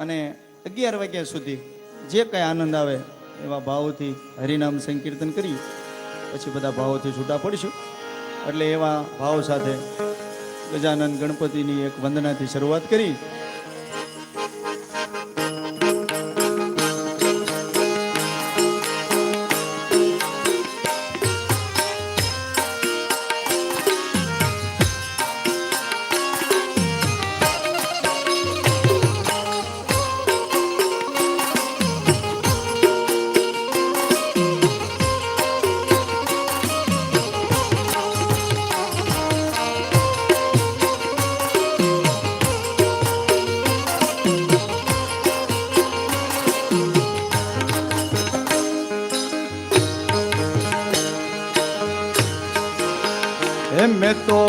અને અગિયાર વાગ્યા સુધી જે કાંઈ આનંદ આવે એવા ભાવોથી હરિનામ સંકીર્તન કરી પછી બધા ભાવોથી છૂટા પડીશું. એટલે એવા ભાવ સાથે ગજાનંદ ગણપતિની એક વંદનાથી શરૂઆત કરી. હે મેં તો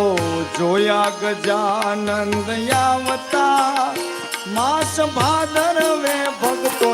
જોયા ગજાનંદ આવતા માસ ભાદરવે ભક્તો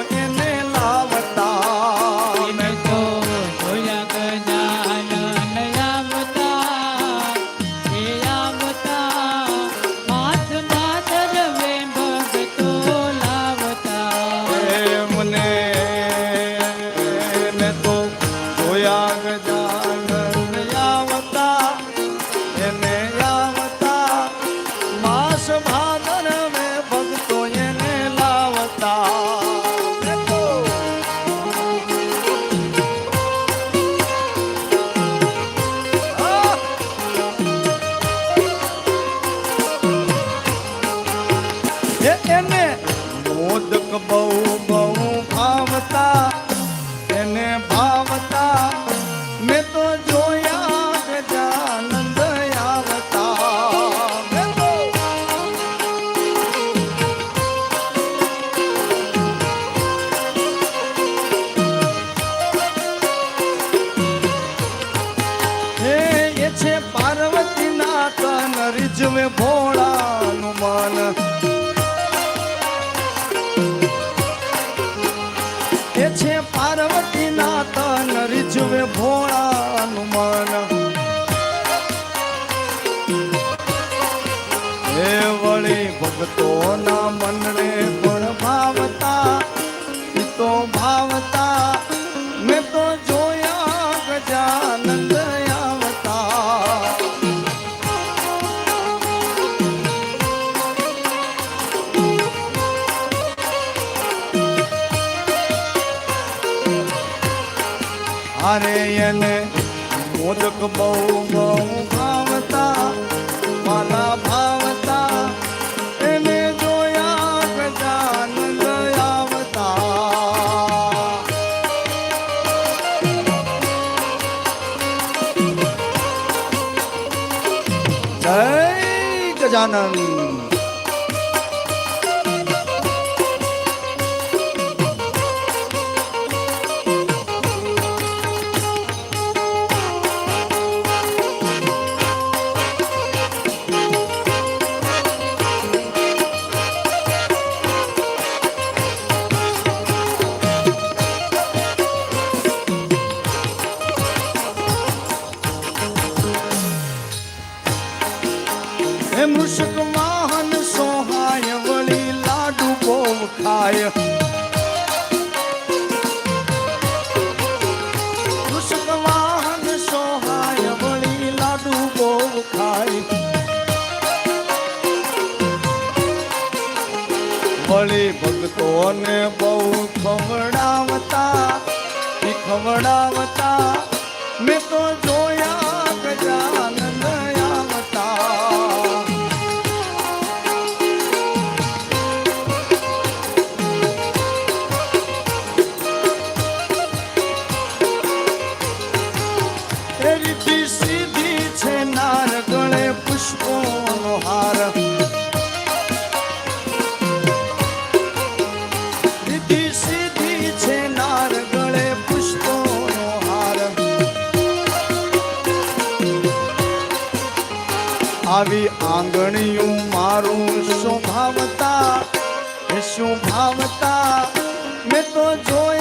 અરે એને મોદક બહુ બહુ ભાવતા માલા ભાવતા એને જોયા ગજાનંદ લયાવતા જય ગજાનંદ. હે મૃષક વાહન સોહાય, વળી લાડુ બહુ ખાય. મૃષક વાહન સોહાય, વળી લાડુ બહુ બહુ ખવડાવતા ખવડાવતા આવી આંગણીયું મારું શું ભાવતા? એ શું ભાવતા? મેં તો જોયા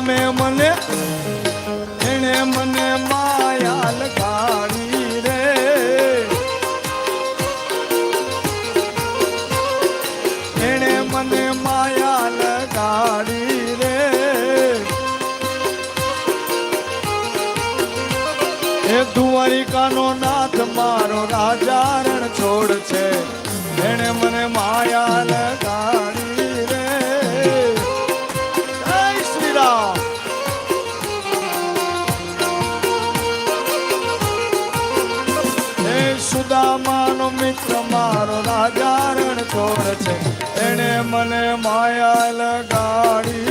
તમે મને, એણે મને માયા લગાડી રે. એણે મને માયા લગાડી રે. એ દુવારિકાનો નાથ મારો રાજા રણ છોડ છે. એણે મને માયા મને માયા લગાડી.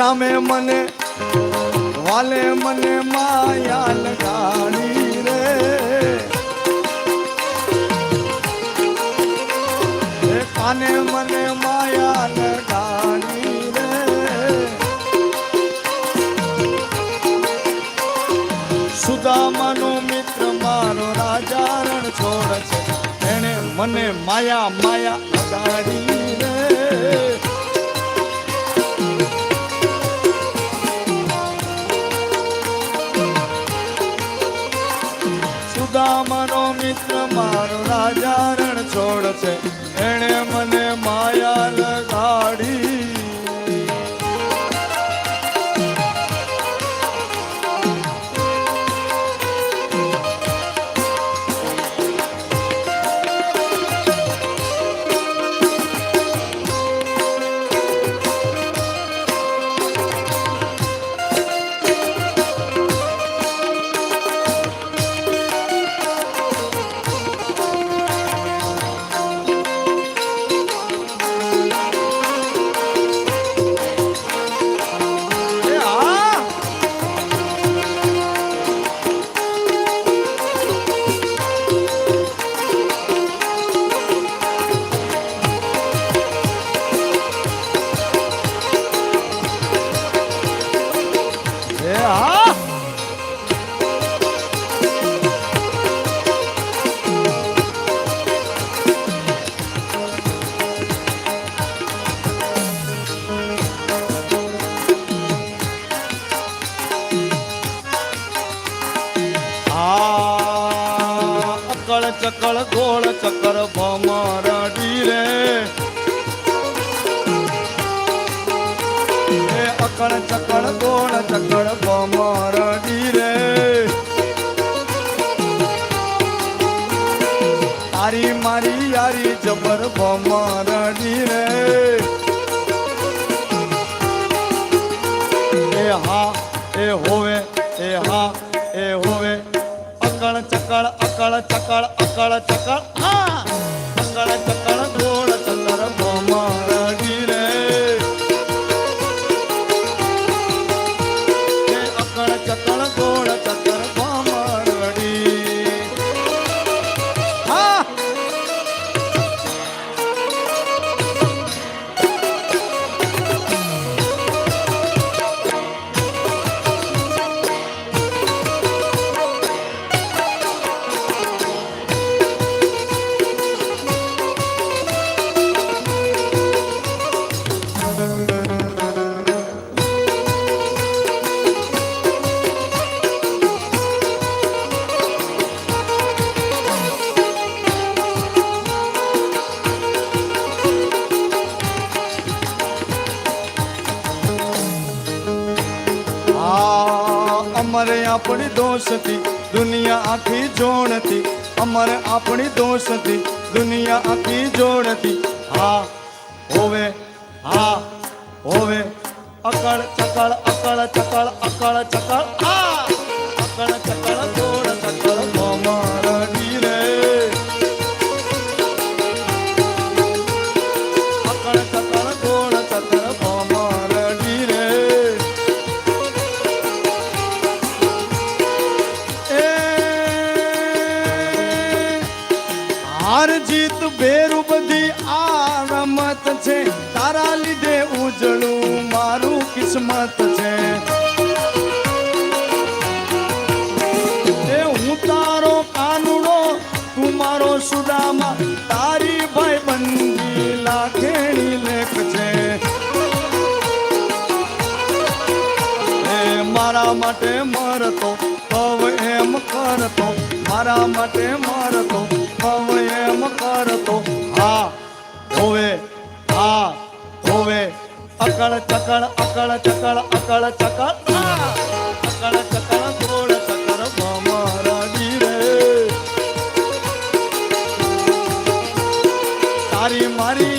શામે મને, વાલે મને માયા લગાડી રે. કાને મને માયા લગાડી રે. સુદામાનો મિત્ર મારો રાજા રણ છોડ છે એને મને માયા માયા લગાડી રે. ચકળ ગોળ ચકર ભમરડી રે. એ અકળ ચકળ ગોળ ચકળ ભમરડી રે. તારી મારી યારી જબર ભમરડી ચકળ અકળ દોષથી દુનિયા આખી જોણતી અમારે આપણી દોષથી દુનિયા આખી જોડતી. હા હોવે. ચકળ ચકળ અકળ ચકળ. અકળ ચકળ ગોળ ચકળ મારા રે. તારી મારી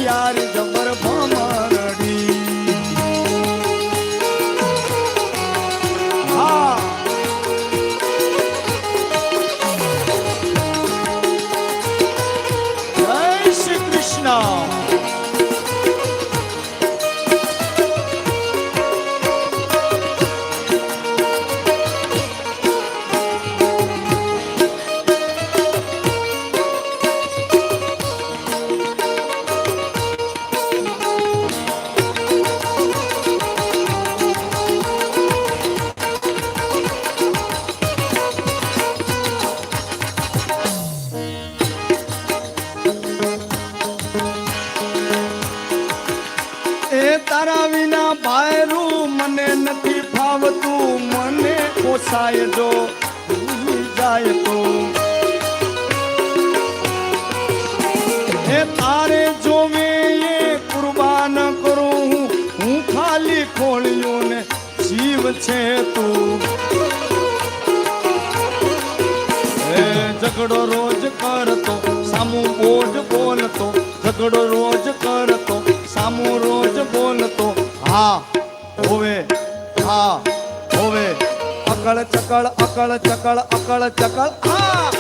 તારા વિના બાયરું મને નથી ફાવતું. મને પોસાય જો જાય તો. એ તારે જોવે એ કુરબાન કરું હું. હું ખાલી ખોળ્યું ને જીવ છે તું. એ ઝઘડો રોજ કરતો, સામું બોજ બોલતો. ઝઘડો રોજ કરતો, સામું રોજ બોલતો. હા, હોવે હા, હોવે. અકળ ચકળ અકળ ચકળ અકળ ચકળ, હા.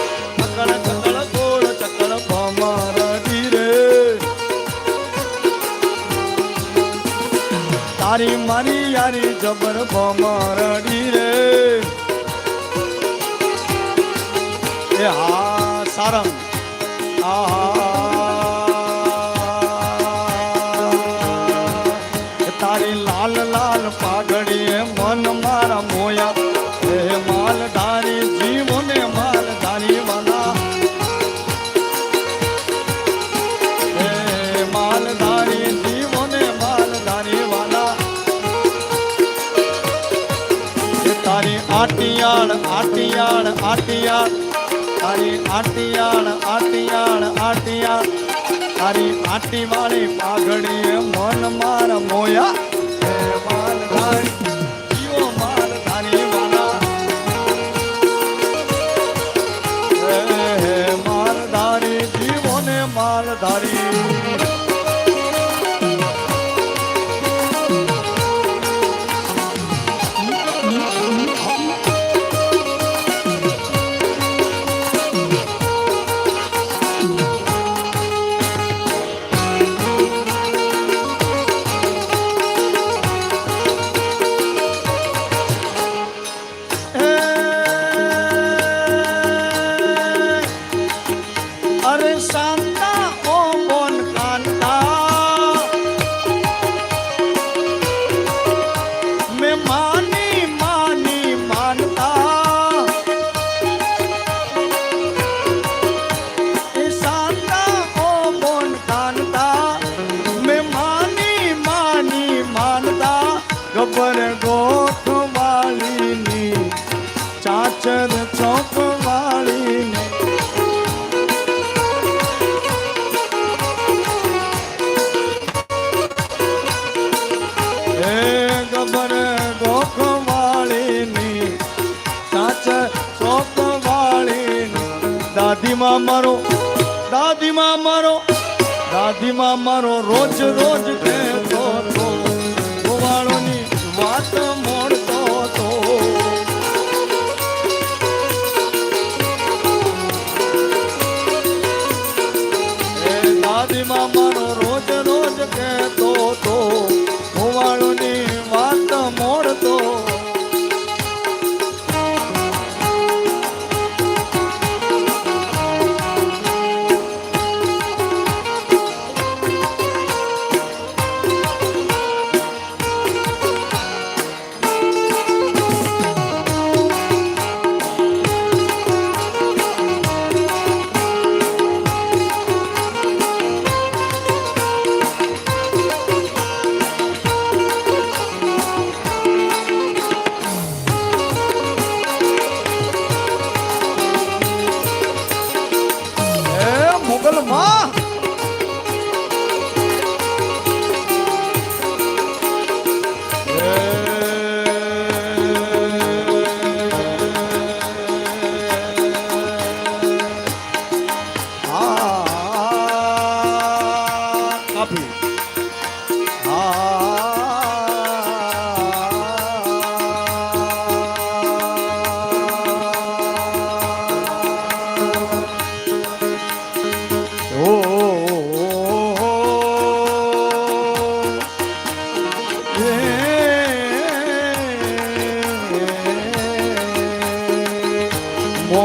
અકળ ચકળ, ગોળ ચકળ ભમરડી રે તારી મારી યારી જબર ભમરડી રે એ હા, સારંગ. આહા. આટી વાળી પાઘડી મન માર મોયા. દાદીમાં મારો દાદીમાં મારો દાદીમાં મારો રોજ રોજ કહેતો ગોવાળોની વાત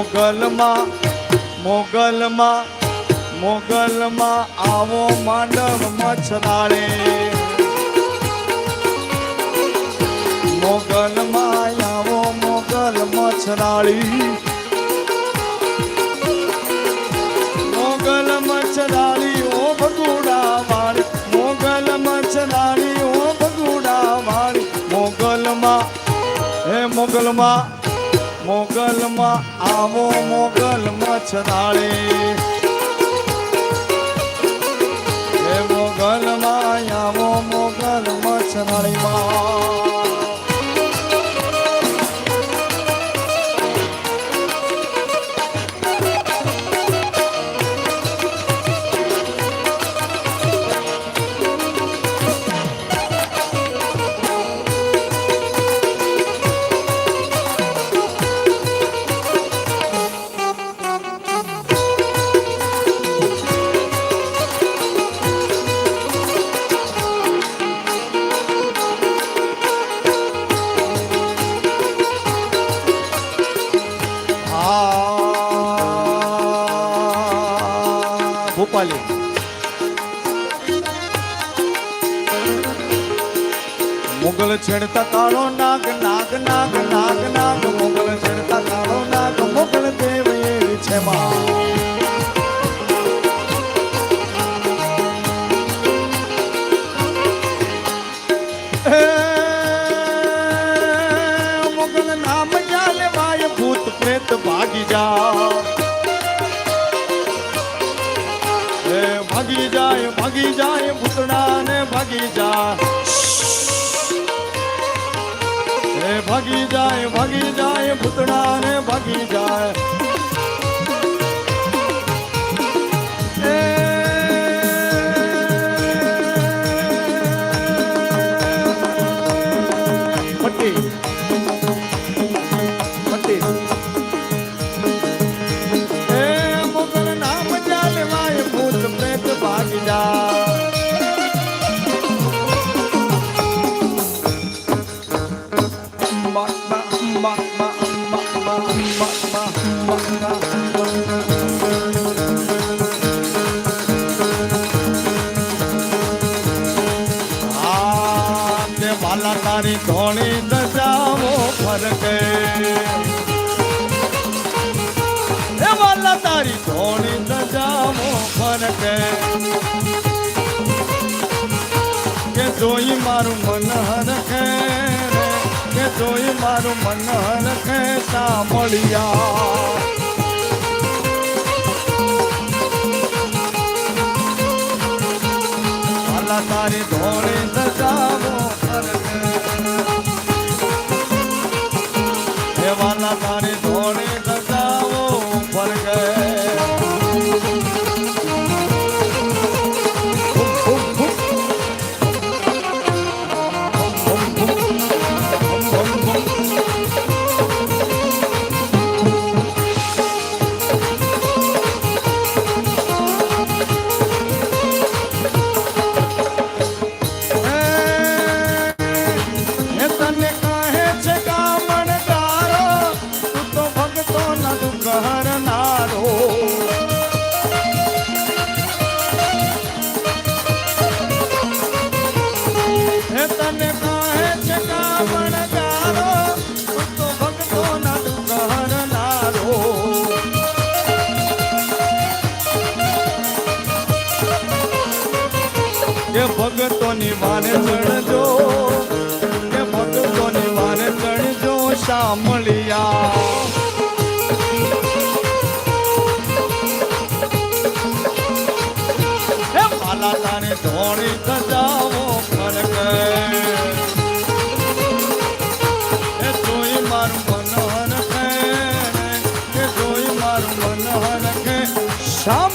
મોગલમાં મોગલમાં મોગલમાં આવો માંડવ મછરાળે મોગલમાં આવો મોગલ મછરાળી મોગલ મછરાળી ઓ ભગુડા વાળી મોગલ મછરાળી ઓ ભગુડા વાળી મોગલમાં, હે મોગલમાં મોગલમાં આવો મોગલ મછરાળી હે મોગલમાં આવો મોગલ મછરાળીમાં પૂતળાને ભાગી જાય. તારી ધોળી દશાઓ ફરકે. વાલા, તારી ધોળી દશાઓ ફરકે. કે જોઈ મારું મન હરખે કે જોઈ મારું મન હરખે સાંભળ્યા. તારી ધોળી સજાવો মালা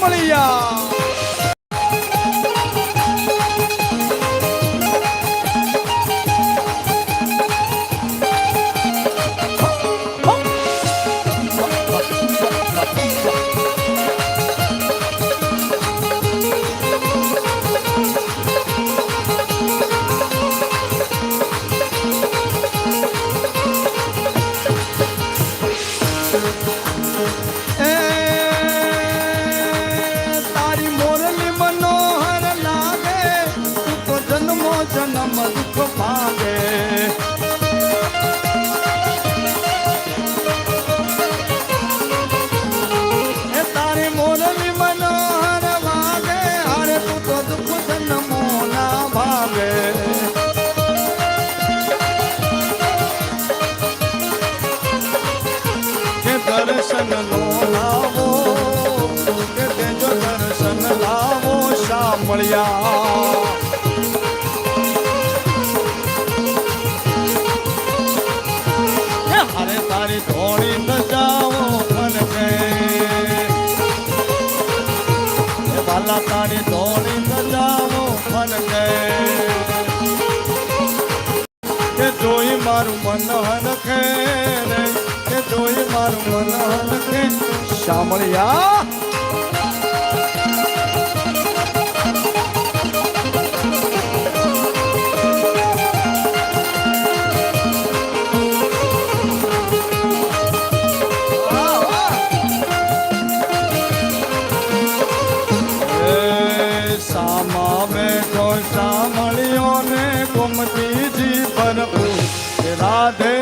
过来呀 राधे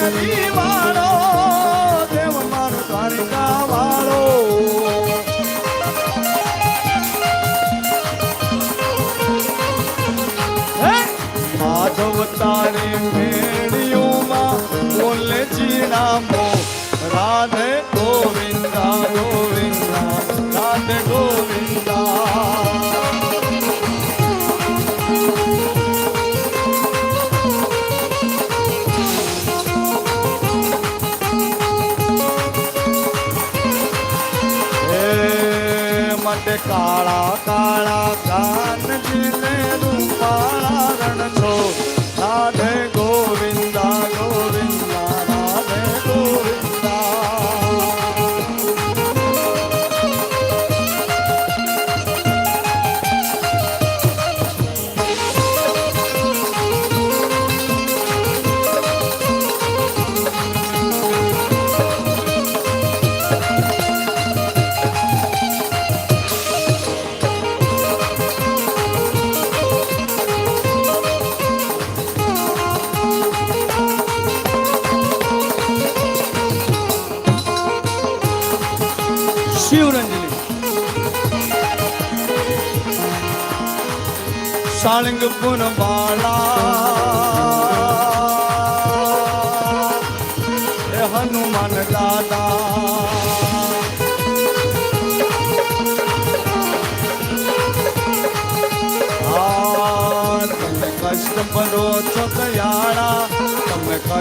નથી વાળો દેવ મારો દ્વારકા વાળો માધવ તારે મેળ્યુંમાં બોલે જી નામો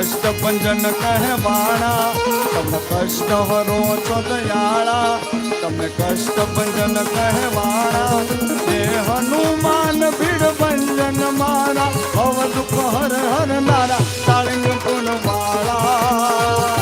કષ્ટ ભંજન કહેવાળા તમે કષ્ટ હરો છો દયાળા. તમે કષ્ટ ભંજન કહેવાળા હે હનુમાન ભીડ ભંજન મારા. ભવ દુઃખ હર હર નારા. ગુણ ગુણવાળા